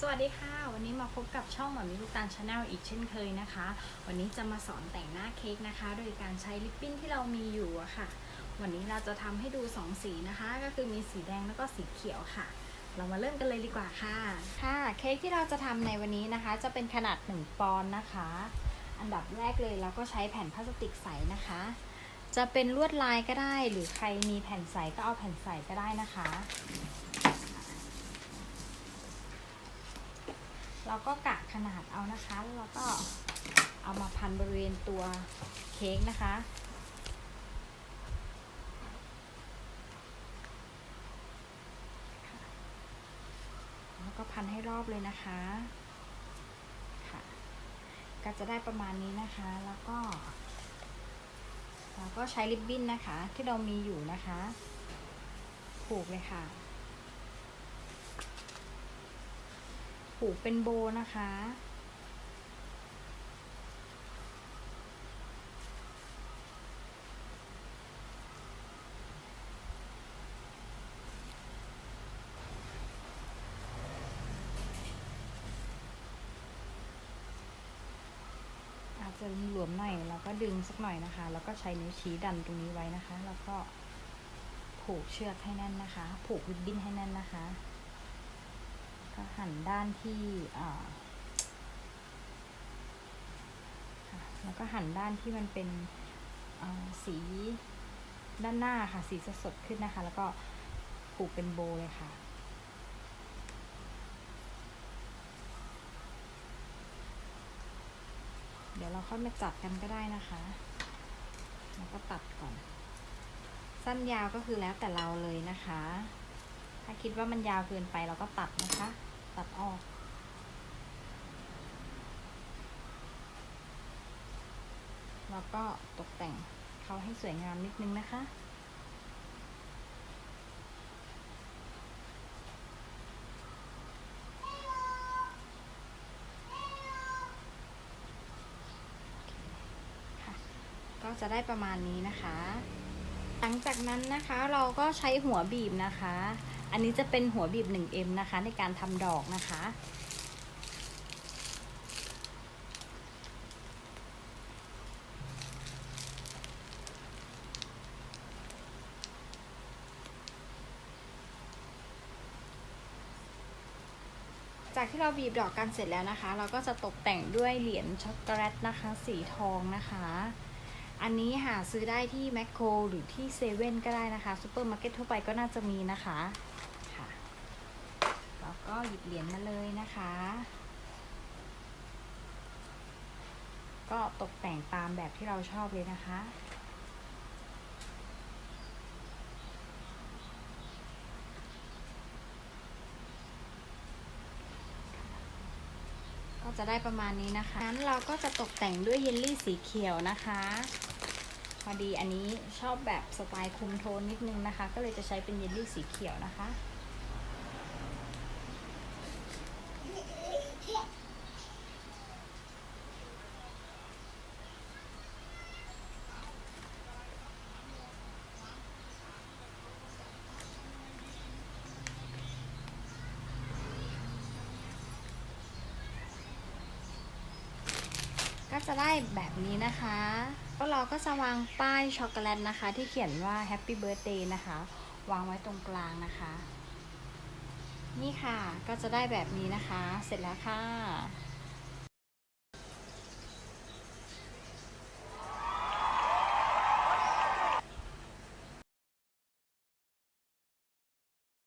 สวัสดีค่ะ วันนี้มาพบกับช่องหมอมิลูกตาลชาแนลอีกเช่นเคยนะคะ วันนี้จะมาสอนแต่งหน้าเค้กนะคะ โดยการใช้ลิปปิ้นที่เรามีอยู่อะค่ะ วันนี้เราจะทำให้ดูสองสีนะคะ ก็คือมีสีแดงแล้วก็สีเขียวค่ะ เรามาเริ่มกันเลยดีกว่าค่ะ ค่ะเค้กที่เราจะทำในวันนี้นะคะ จะเป็นขนาด 1 ปอนด์นะคะ อันดับแรกเลยเราก็ใช้แผ่นพลาสติกใสนะคะ จะเป็นลวดลายก็ได้ หรือใครมีแผ่นใสก็เอาแผ่นใสก็ได้นะคะ เราก็กะขนาดเอานะคะแล้วเราก็เอามาพันบริเวณตัวเค้กนะคะ แล้วก็พันให้รอบเลยนะคะค่ะก็จะได้ประมาณนี้นะคะ แล้วก็ เราก็ใช้ริบบิ้นนะคะที่เรามีอยู่นะคะ ผูกเลยค่ะ ผูกเป็นโบนะคะ อาจจะหลวมหน่อยแล้วก็ดึงสักหน่อยนะคะ แล้วก็ใช้นิ้วชี้ดันตรงนี้ไว้นะคะ แล้วก็ผูกเชือกให้แน่นนะคะ ผูกริบบิ้นให้แน่นนะคะ หันด้านที่แล้วก็หันด้านที่มันเป็นสีด้านหน้าค่ะ สีสดขึ้นนะคะ แล้วก็ผูกเป็นโบเลยค่ะเดี๋ยวเราค่อยมาจัดกันก็ได้นะคะ แล้วก็ตัดก่อน สั้นยาวก็คือแล้วแต่เราเลยนะคะ ถ้าคิดว่ามันยาวเกินไปเราก็ตัดนะคะ ตัดออก แล้วก็ตกแต่งเขาให้สวยงามนิดนึงนะคะก็จะได้ประมาณนี้นะคะ หลังจากนั้นนะคะเราก็ใช้หัวบีบนะคะ อันนี้จะเป็นหัวบีบ 1M นะคะ ในการทำดอกนะคะ จากที่เราบีบดอกกันเสร็จแล้วนะคะ เราก็จะตกแต่งด้วยเหรียญช็อกโกแลตนะคะ สีทองนะคะอันนี้หาซื้อได้ที่แมคโครหรือที่เซเว่นก็ได้นะคะซูเปอร์มาร์เก็ตทั่วไปก็น่าจะมีนะคะ ก็หยิบเหรียญมาเลยนะคะ ก็ตกแต่งตามแบบที่เราชอบเลยนะคะก็จะได้ประมาณนี้นะคะงั้นเราก็จะตกแต่งด้วยเยลลี่สีเขียวนะคะ พอดีอันนี้ชอบแบบสไตล์คุมโทนนิดนึงนะคะ ก็เลยจะใช้เป็นเยลลี่สีเขียวนะคะ ก็จะได้แบบนี้นะคะแล้วเราก็จะวางป้ายช็อกโกแลตนะคะ ที่เขียนว่า Happy Birthday นะคะ วางไว้ตรงกลางนะคะ นี่ค่ะก็จะได้แบบนี้นะคะ เสร็จแล้วค่ะ